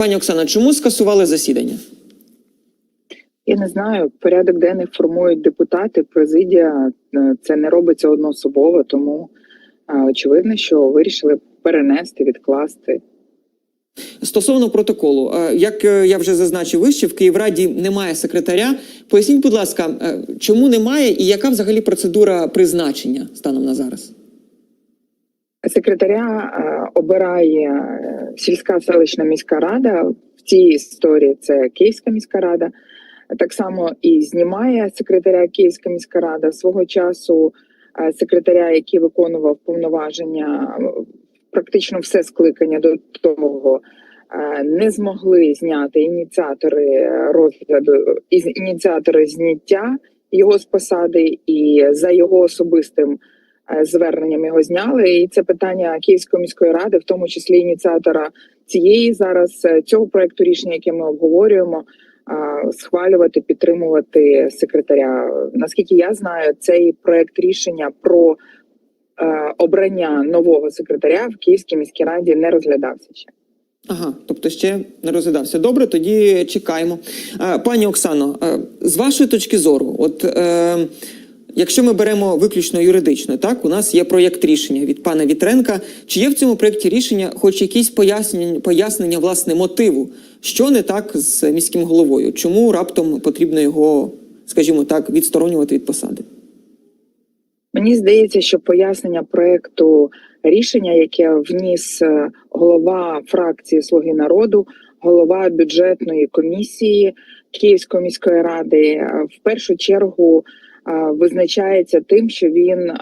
Пані Оксана, чому скасували засідання? Я не знаю, порядок денний формують депутати, президія. Е, Це не робиться одноособово, тому е, очевидно, що вирішили перенести, відкласти. Стосовно протоколу, е, як я вже зазначив вище, в Київраді немає секретаря. Поясніть, будь ласка, чому немає і яка взагалі процедура призначення станом на зараз? Секретаря е, обирає е, сільська селищна міська рада. В цій історії це Київська міська рада. Так само і знімає секретаря Київська міська рада свого часу. е, Секретаря, який виконував повноваження практично все скликання до того, не змогли зняти ініціатори розгляду ініціатори зняття його з посади, і за його особистим зверненням його зняли. І це питання Київської міської ради, в тому числі ініціатора цієї зараз е, цього проекту рішення, яке ми обговорюємо. Схвалювати, підтримувати секретаря. Наскільки я знаю, цей проект рішення про е, обрання нового секретаря в Київській міській раді не розглядався ще. Ага, тобто ще не розглядався. Добре, тоді чекаємо. Е, Пані Оксано, е, з вашої точки зору, от е, якщо ми беремо виключно юридично, так у нас є проєкт рішення від пана Вітренка. Чи є в цьому проєкті рішення хоч якісь пояснення, пояснення власне мотиву, що не так з міським головою? Чому раптом потрібно його, скажімо так, відсторонювати від посади? Мені здається, що пояснення проекту рішення, яке вніс е, голова фракції Слуги народу, голова бюджетної комісії Київської міської ради, е, в першу чергу визначається тим, що він е,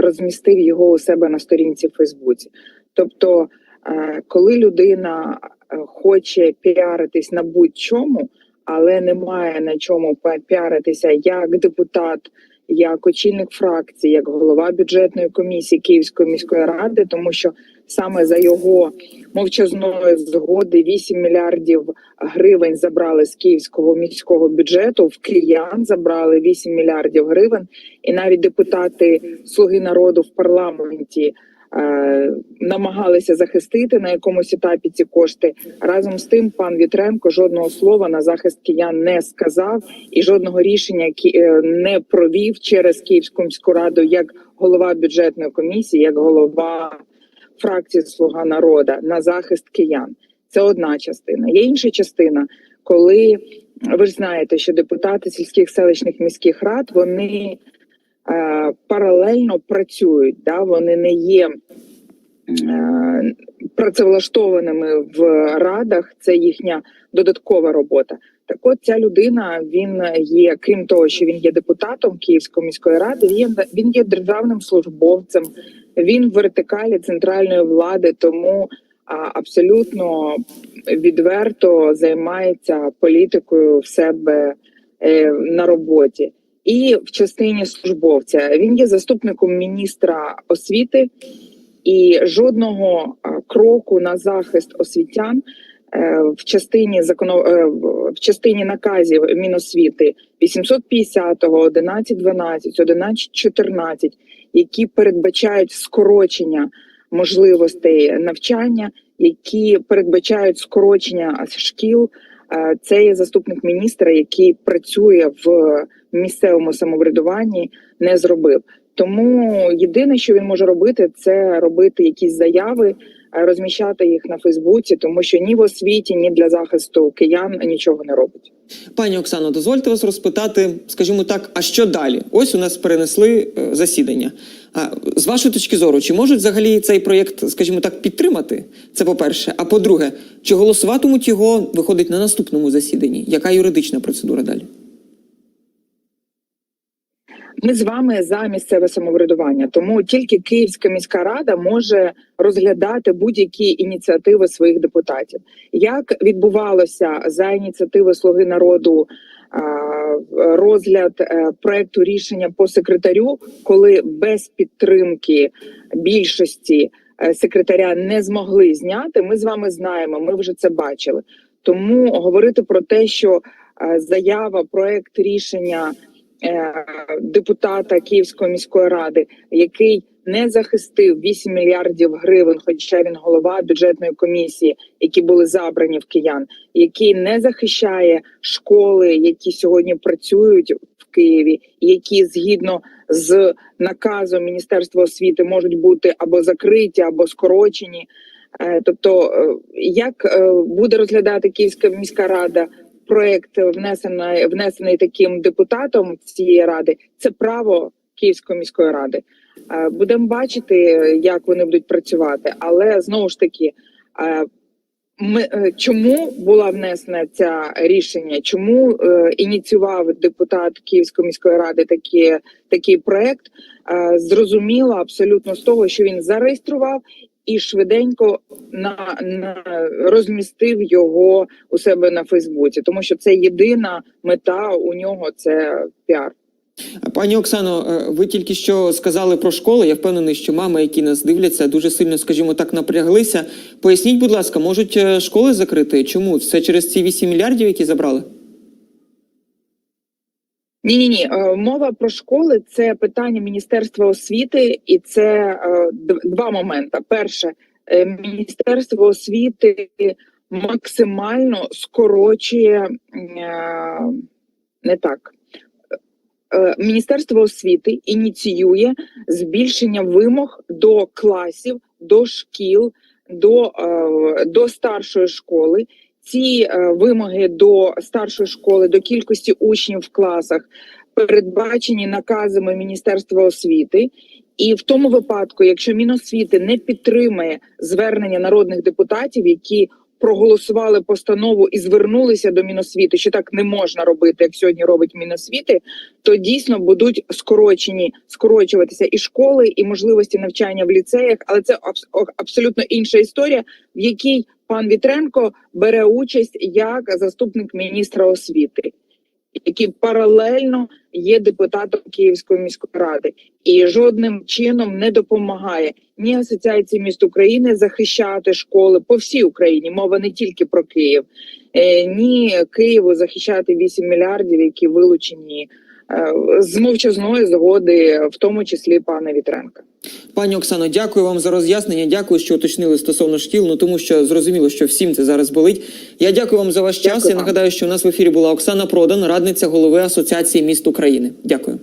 розмістив його у себе на сторінці в Фейсбуці. Тобто, е, коли людина е, хоче піаритись на будь-чому, але не має на чому піаритися як депутат як очільник фракції, як голова бюджетної комісії Київської міської ради, тому що саме за його мовчазної згоди 8 мільярдів гривень забрали з київського міського бюджету. В киян забрали 8 мільярдів гривень, і навіть депутати Слуги народу в парламенті. Е, Намагалися захистити на якомусь етапі ці кошти разом з тим. Пан Вітренко жодного слова на захист киян не сказав і жодного рішення е, не провів через Київську міську раду як голова бюджетної комісії, як голова фракції Слуга народу на захист киян. Це одна частина. Є інша частина, коли ви ж знаєте, що депутати сільських селищних міських рад вони паралельно працюють, да? вони не є е, працевлаштованими в радах. Це їхня додаткова робота. Так, от ця людина він є, крім того, що він є депутатом Київської міської ради. Він він є державним службовцем. Він в вертикалі центральної влади, тому а, абсолютно відверто займається політикою в себе е, на роботі. І в частині службовця він є заступником міністра освіти, і жодного кроку на захист освітян е, в частині законо е, в частині наказів Міносвіти 850, 1112, 1114, які передбачають скорочення можливостей навчання, які передбачають скорочення шкіл. Е, Це є заступник міністра, який працює в місцевому самоврядуванні, не зробив. Тому єдине, що він може робити, це робити якісь заяви, розміщати їх на Фейсбуці, тому що ні в освіті, ні для захисту киян нічого не робить. Пані Оксано, дозвольте вас розпитати, скажімо так, а що далі? Ось у нас перенесли е, засідання. А з вашої точки зору, чи можуть взагалі цей проєкт, скажімо так, підтримати? Це по-перше. А по-друге, чи голосуватимуть його виходить на наступному засіданні? Яка юридична процедура далі? Ми з вами за місцеве самоврядування, тому тільки Київська міська рада може розглядати будь-які ініціативи своїх депутатів. Як відбувалося за ініціативи Слуги народу розгляд е, проекту рішення по секретарю, коли без підтримки більшості е, секретаря не змогли зняти. Ми з вами знаємо. Ми вже це бачили. Тому говорити про те, що е, заява, проект рішення депутата Київської міської ради, який не захистив 8 мільярдів гривень, хоча він голова бюджетної комісії, які були забрані в киян, який не захищає школи, які сьогодні працюють в Києві, які згідно з наказом Міністерства освіти можуть бути або закриті, або скорочені. Е, Тобто, е, як е, буде розглядати Київська міська рада проект, внесений, внесений таким депутатом цієї ради, це право Київської міської ради. Е, Будемо бачити, як вони будуть працювати, але знову ж таки. е, Ми е, чому була внесена ця рішення? Чому е, ініціював депутат Київської міської ради такі, такий проект? Е, зрозуміло абсолютно з того, що він зареєстрував і швиденько на, на розмістив його у себе на Фейсбуці, тому що це єдина мета у нього це піар. Пані Оксано, е, ви тільки що сказали про школи. Я впевнений, що мами, які нас дивляться, дуже сильно, скажімо так, напряглися. Поясніть, будь ласка, можуть е, школи закрити? Чому? Це через ці 8 мільярдів, які забрали? Ні, ні, ні. Мова про школи це питання Міністерства освіти, і це е, два моменти. Перше, е, Міністерство освіти максимально скорочує е, не так. Міністерство освіти ініціює збільшення вимог до класів, до шкіл, до, до старшої школи. Ці е, вимоги до старшої школи, до кількості учнів в класах передбачені наказами Міністерства освіти. І в тому випадку, якщо Міносвіти не підтримає звернення народних депутатів, які проголосували постанову і звернулися до Міносвіти, що так не можна робити, як сьогодні робить Міносвіти, то дійсно будуть скорочені скорочуватися і школи, і можливості навчання в ліцеях. Але це абс- абсолютно інша історія, в якій пан Вітренко бере участь як заступник міністра освіти, який паралельно є депутатом Київської міської ради, і жодним чином не допомагає ні асоціації міст України захищати школи по всій Україні. Мова не тільки про Київ, е, ні Києву захищати 8 мільярдів, які вилучені е, з мовчазної згоди, в тому числі пана Вітренка. Пані Оксано, дякую вам за роз'яснення. Дякую, що уточнили стосовно шкіл. Ну тому що зрозуміло, що всім це зараз болить. Я дякую вам за ваш час. Вам. Я нагадаю, що у нас в ефірі була Оксана Продан, радниця голови Асоціації міст України. Дякую.